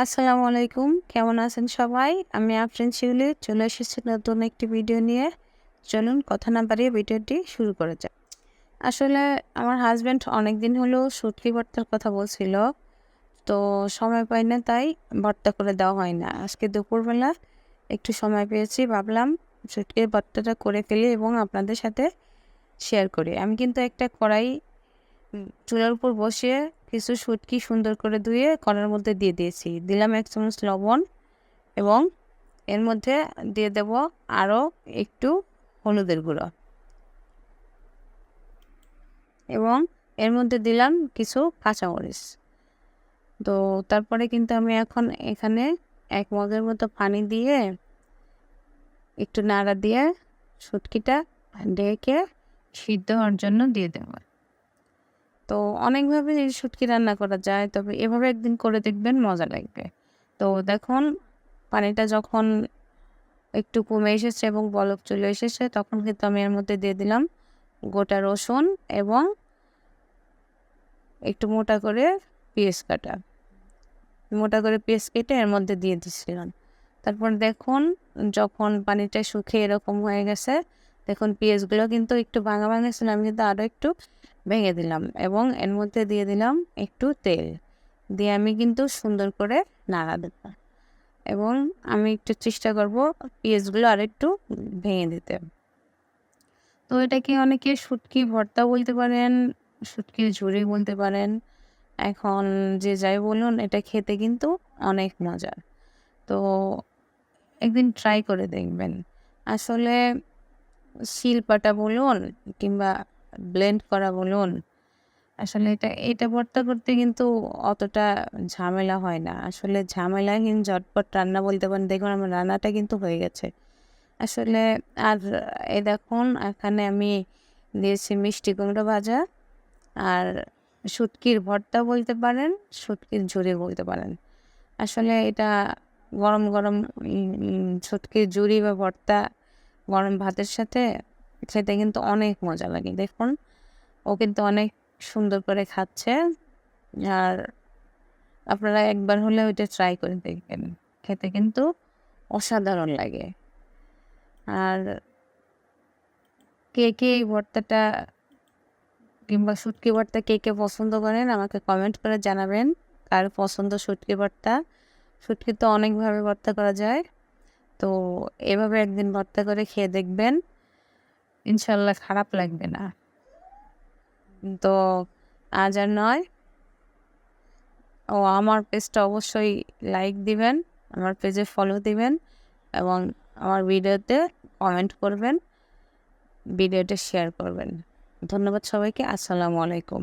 আসসালামু আলাইকুম। কেমন আছেন সবাই? আমি আফরিন শিউলি, চলে এসেছি নতুন একটি ভিডিও নিয়ে। চলুন কথা না বাড়িয়ে ভিডিওটি শুরু করে যাক। আসলে আমার হাজব্যান্ড অনেক দিন হলো শুটকি ভর্তার কথা বলছিল, তো সময় পাই না তাই ভর্তা করে দেওয়া হয় না। আজকে দুপুরবেলা একটু সময় পেয়েছি, ভাবলাম শুটকির ভর্তাটা করে ফেলি এবং আপনাদের সাথে শেয়ার করি। আমি কিন্তু একটা কড়াই চুলার উপর বসিয়ে কিছু শুটকি সুন্দর করে ধুয়ে কড়ার মধ্যে দিয়ে দিয়েছি। দিলাম এক চামচ লবণ এবং এর মধ্যে দিয়ে দেব আরও একটু হলুদের গুঁড়ো। এবং এর মধ্যে দিলাম কিছু কাঁচামরিচ। তো তারপরে কিন্তু আমি এখন এখানে এক মগের মতো পানি দিয়ে একটু নাড়া দিয়ে শুটকিটা ঢেকে সিদ্ধ হওয়ার জন্য দিয়ে দেবো। তো অনেকভাবে শুটকি রান্না করা যায়। তবে এভাবে একদিন করে দেখবেন মজা লাগবে। তো দেখুন, পানিটা যখন একটু কমে এসেছে এবং বলক চলে এসেছে, তখন কিন্তু আমি এর মধ্যে দিয়ে দিলাম গোটা রসুন এবং একটু মোটা করে পেঁয়াজ কাটা। মোটা করে পেঁয়াজ কেটে এর মধ্যে দিয়ে দিচ্ছিলাম তারপর দেখুন, যখন পানিটা শুকিয়ে এরকম হয়ে গেছে দেখুন, পেঁয়াজগুলো কিন্তু একটু ভাঙা ভাঙা ছিল, আমি কিন্তু আরও একটু ভেঙে দিলাম এবং এর মধ্যে দিয়ে দিলাম একটু তেল। দিয়ে আমি কিন্তু সুন্দর করে নাড়া দেব এবং আমি একটু চেষ্টা করব পেঁয়াজগুলো আর একটু ভেঙে দিতে। তো এটাকে অনেকে শুটকি, ভর্তা বলতে পারেন শুটকির ঝুড়ি বলতে পারেন। এখন যে যাই বলুন, এটা খেতে কিন্তু অনেক মজার। তো একদিন ট্রাই করে দেখবেন। আসলে শিলপাটা বলুন কিংবা ব্লেন্ড করা বলুন, আসলে এটা এটা ভর্তা করতে কিন্তু অতটা ঝামেলা হয় না। আসলে ঝামেলাহীন ঝটপট রান্না বলতে পারেন, দেখুন আমার রান্নাটা কিন্তু হয়ে গেছে। আসলে আর এই দেখুন, এখানে আমি দিয়েছি মিষ্টি কুমড়ো ভাজা আর শুটকির ভর্তা বলতে পারেন, শুটকির ঝুড়ি বলতে পারেন। আসলে এটা গরম গরম শুটকির ঝুড়ি বা ভর্তা গরম ভাতের সাথে খেতে কিন্তু অনেক মজা লাগে। দেখুন, ও কিন্তু অনেক সুন্দর করে খাচ্ছে। আর আপনারা একবার হলে ওইটা ট্রাই করে দেখবেন। খেতে কিন্তু অসাধারণ লাগে। আর কে কে এই ভর্তাটা কিংবা শুটকি ভর্তা কে কে পছন্দ করেন আমাকে কমেন্ট করে জানাবেন। কার পছন্দ শুটকি ভর্তা? শুটকি তো অনেকভাবে ভর্তা করা যায়। তো এভাবে একদিন ভর্তা করে খেয়ে দেখবেন। ইনশাল্লাহ খারাপ লাগবে না। তো আজ আর নয়। ও আমার পেজটা অবশ্যই লাইক দিবেন আমার পেজে ফলো দিবেন এবং আমার ভিডিওতে কমেন্ট করবেন ভিডিওটা শেয়ার করবেন। ধন্যবাদ সবাইকে আসসালামু আলাইকুম।